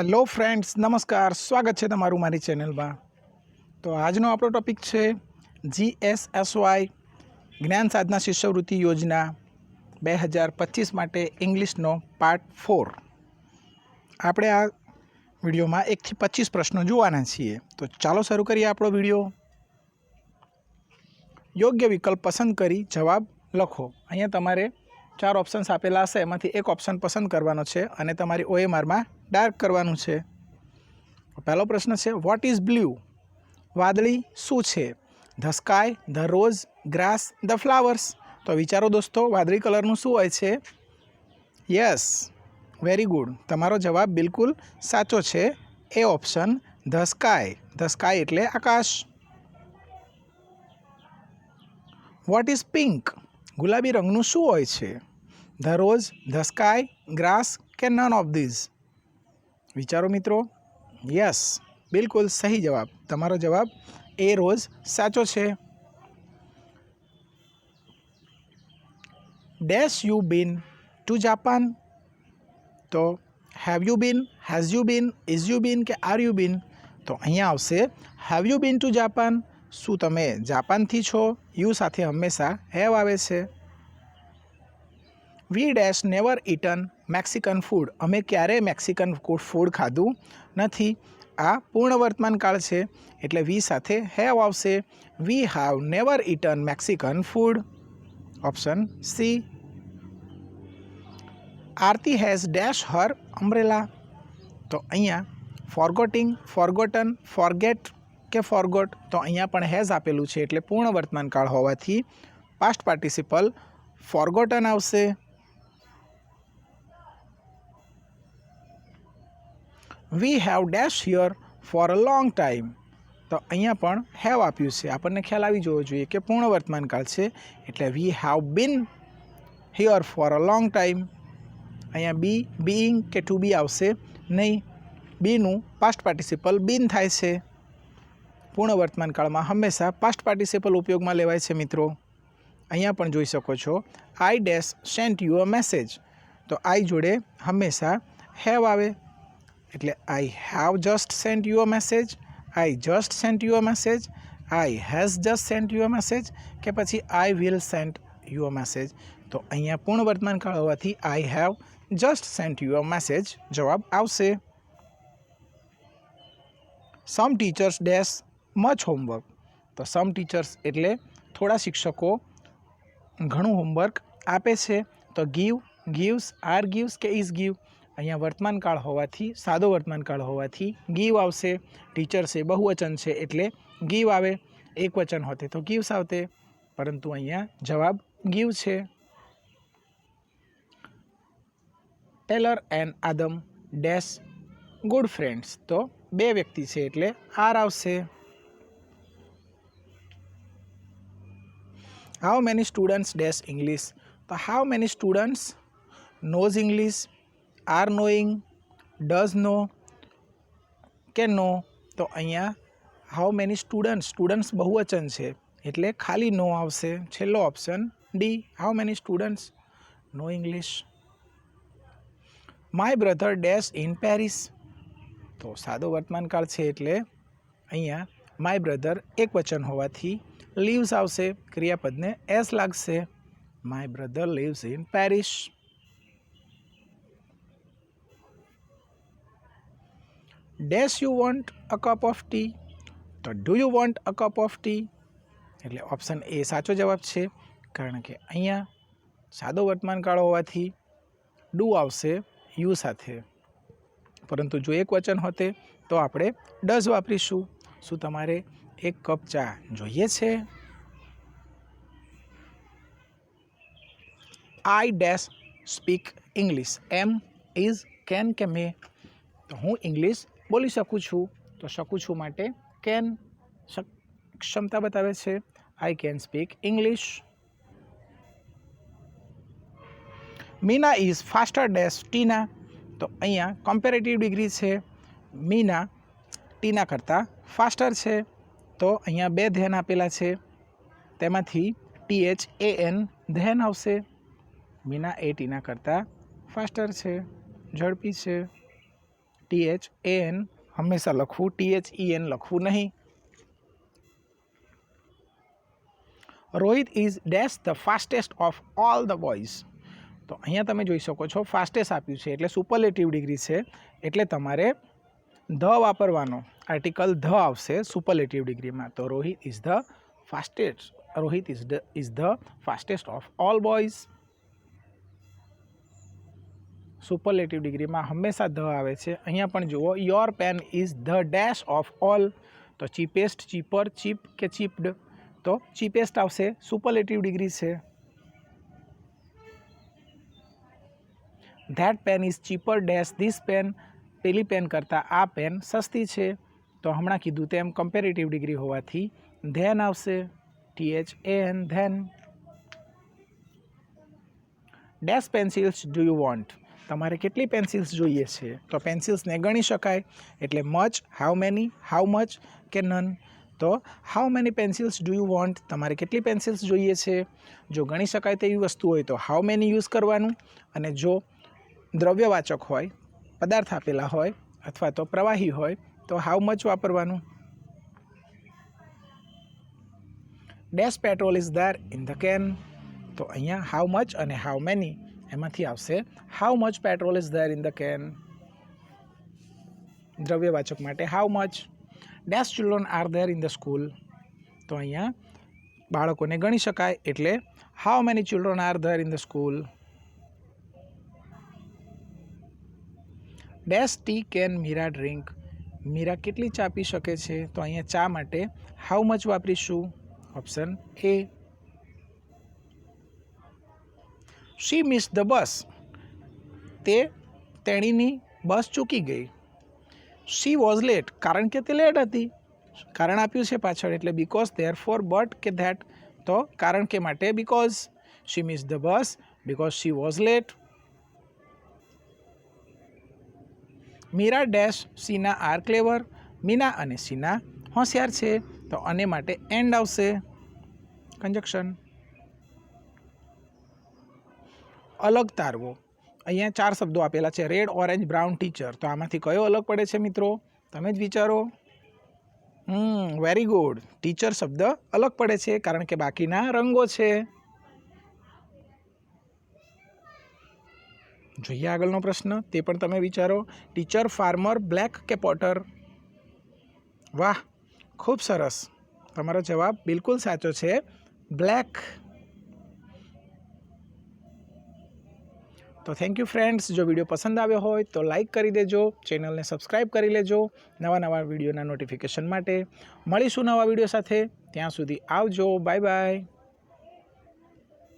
Hello friends નમસ્કાર સ્વાગત છે તમારું મારી ચેનલમાં તો આજનો આપણો ટોપિક છે જીએસએસવાય જ્ઞાન સાધના શિષ્યવૃત્તિ યોજના બે હજાર પચીસ માટે ઇંગ્લિશનો પાર્ટ ફોર આપણે આ વિડીયોમાં એકથી પચીસ પ્રશ્નો જોવાના છીએ તો ચાલો શરૂ કરીએ આપણો વીડિયો યોગ્ય વિકલ્પ પસંદ કરી જવાબ લખો અહીંયા તમારે ચાર ઓપ્શન્સ આપેલા હશે. એમાંથી એક ઓપ્શન પસંદ કરવાનો છે અને તમારી ઓએમઆરમાં ડાર્ક કરવાનું છે. પહેલો પ્રશ્ન છે વોટ ઇઝ બ્લુ વાદળી શું છે? The sky the rose grass the flowers તો વિચારો દોસ્તો, વાદળી કલરનું શું હોય છે? યસ વેરી ગુડ તમારો જવાબ બિલકુલ સાચો છે. A option the sky the sky એટલે આકાશ. વોટ ઇઝ પિંક ગુલાબી રંગનું શું હોય છે? The rose, the sky, grass કે નન ઓફ ધીઝ? વિચારો મિત્રો. યસ, બિલકુલ સહી જવાબ. તમારો જવાબ એ રોઝ સાચો છે. Dash you been to Japan? તો have you been has you been is you been કે આર યુ બીન? તો અહીંયા આવશે have you been to Japan? શું તમે જાપાનથી છો? યુ સાથે હંમેશા હેવ આવે છે. We dash never eaten Mexican food. અમે ક્યારેય મેક્સિકન ફૂડ ખાધું નથી. આ પૂર્ણ વર્તમાન કાળ છે, એટલે વી સાથે હેવ આવશે. We have never eaten Mexican food. Option C. Aarti has dash her umbrella. તો અહીંયા ફોરગોટિંગ, ફોરગોટન, ફોરગેટ કે ફોરગોટ, તો અહીંયા પણ હેઝ આપેલું છે, એટલે પૂર્ણ વર્તમાન કાળ હોવાથી પાસ્ટ પાર્ટિસિપલ ફોરગોટન આવશે. We have dash here for a long time તો અહીંયા પણ હેવ આપ્યું છે. આપણને ખ્યાલ આવી જવો જોઈએ કે પૂર્ણ વર્તમાન કાળ છે. એટલે we have been here for a long time અહીંયા બી બીઈંગ કે ટુ બી આવશે નહીં. બીનું પાસ્ટ પાર્ટિસિપલ બીન થાય છે. પૂર્ણ વર્તમાન કાળમાં હંમેશા પાસ્ટ પાર્ટિસિપલ ઉપયોગમાં લેવાય છે મિત્રો. અહીંયા પણ જોઈ શકો છો. I dash sent you a message તો આઈ જોડે હંમેશા હેવ આવે. એટલે I have just sent you a message I just sent you a message I has just sent you a message કે પછી I will sent you a message તો અહીંયા પૂર્ણ વર્તમાન કાળ હોવાથી I have just sent you a message જવાબ આવશે. Some teachers dash much homework તો સમ ટીચર્સ એટલે થોડા શિક્ષકો ઘણું હોમવર્ક આપે છે. તો ગીવ ગીવ્સ આર ગીવ્સ કે ઇઝ ગીવ અહીંયા વર્તમાન કાળ હોવાથી, સાદો વર્તમાન કાળ હોવાથી, ગીવ આવશે ટીચર્સ એ બહુવચન છે, એટલે ગીવ આવે એક વચન હોતે. તો ગીવ્સ આવતે પરંતુ અહીંયા જવાબ ગીવ છે. Taylor and Adam dash good friends. તો બે વ્યક્તિ છે એટલે આર આવશે. How many students dash English? તો how many students knows English? Are knowing, does know કે નો? તો અહીંયા હાઉ મેની સ્ટુડન્ટ્સ સ્ટુડન્ટ્સ બહુવચન છે. એટલે ખાલી નો આવશે. છેલ્લો option D how many students know English my brother dash in Paris તો સાદો વર્તમાનકાળ છે એટલે અહીંયા માય બ્રધર એક વચન હોવાથી લીવ્સ આવશે. ક્રિયાપદને એસ લાગશે. My brother leaves in Paris dash you want a cup of tea તો do you want a cup of tea એટલે ઓપ્શન એ સાચો જવાબ છે, કારણ કે અહીંયા સાદો વર્તમાન કાળ હોવાથી ડુ આવશે યુ સાથે. પરંતુ જો એક વચન હોતે, તો આપણે ડઝ વાપરીશું. શું તમારે એક કપ ચા જોઈએ છે? I dash speak English am is can કે મે તો હું ઇંગ્લિશ બોલી શકું છું? તો શકું છું માટે કેન ક્ષમતા બતાવે છે. I can speak English Meena is faster dash Tina તો અહીંયા કમ્પેરેટિવ ડિગ્રી છે. મીના ટીના કરતાં ફાસ્ટર છે. તો અહીંયા બે ધ્યાન આપેલા છે. તેમાંથી ટી એચ એ એન ધ્યાન આવશે. મીના એ ટીના કરતાં ફાસ્ટર છે. ઝડપી છે. ટી એચ એ એન હંમેશા લખવું ટી એચ ઈ એન લખવું નહીં. Rohit is dash the fastest of all the boys તો અહીંયા તમે જોઈ શકો છો ફાસ્ટેસ્ટ આપ્યું છે, એટલે સુપરલેટિવ ડિગ્રી છે, એટલે તમારે ધ વાપરવાનો આર્ટિકલ ધ આવશે સુપરલેટિવ ડિગ્રીમાં તો Rohit is the fastest Rohit is the is the fastest of all boys superlative ડિગ્રીમાં હંમેશા ધ આવે છે. અહીંયા પણ જુઓ your pen is the dash of all તો ચીપેસ્ટ ચીપર ચીપ કે ચીપડ તો ચીપેસ્ટ આવશે. સુપરલેટિવ ડિગ્રી છે. That pen is cheaper dash this pen પેલી પેન કરતાં આ પેન સસ્તી છે. તો હમણાં કીધું તેમ કમ્પેરેટિવ ડિગ્રી હોવાથી ધેન આવશે. T H N than dash pencils do you want તમારે કેટલી પેન્સિલ્સ જોઈએ છે? તો પેન્સિલ્સને ગણી શકાય. એટલે much how many how much કે નન તો how many pencils do you want તમારે કેટલી પેન્સિલ્સ જોઈએ છે? જો ગણી શકાય તેવી વસ્તુ હોય તો હાઉ મેની યુઝ કરવાનું? અને જો દ્રવ્યવાચક હોય, પદાર્થ આપેલા હોય, અથવા તો પ્રવાહી હોય, તો હાઉ મચ વાપરવાનું? Dash petrol is there in the can તો અહીંયા હાઉ મચ અને હાઉ મેની એમાંથી આવશે. How much petrol is there in the can દ્રવ્યવાચક માટે how much dash children are there in the school તો અહીંયા બાળકોને ગણી શકાય, એટલે how many children are there in the school dash tea can Meera drink Meera કેટલી ચા પી શકે છે? તો અહીંયા ચા માટે હાઉ મચ વાપરીશું? Option A she miss the bus તે તેણીની બસ ચૂકી ગઈ. શી વોઝ લેટ કારણ કે તે લેટ હતી. કારણ આપ્યું છે પાછળ, એટલે બિકોઝ ધેર ફોર બટ કે ધેટ તો કારણ કે માટે because she miss the bus because she was late Meera dash, Seena are clever, Meena અને સીના હોશિયાર છે. તો અને માટે એન્ડ આવશે. કંજક્શન અલગ તારવો. અહીંયા ચાર શબ્દો આપેલા છે રેડ ઓરેન્જ બ્રાઉન ટીચર તો આમાંથી કયો અલગ પડે છે મિત્રો? તમે જ વિચારો. હમ વેરી ગુડ ટીચર શબ્દ અલગ પડે છે, કારણ કે બાકીના રંગો છે. જોઈએ આગળનો પ્રશ્ન, તે પણ તમે વિચારો. ટીચર ફાર્મર બ્લેક કે પોટર વાહ, ખૂબ સરસ. તમારો જવાબ બિલકુલ સાચો છે. બ્લેક તો થેન્ક યુ ફ્રેન્ડ્સ જો વીડિયો પસંદ આવ્યો હોય તો લાઈક કરી દેજો. ચેનલને સબસ્ક્રાઈબ કરી લેજો. નવા નવા વિડીયોના નોટિફિકેશન માટે. મળીશું નવા વીડિયો સાથે. ત્યાં સુધી આવજો. Bye bye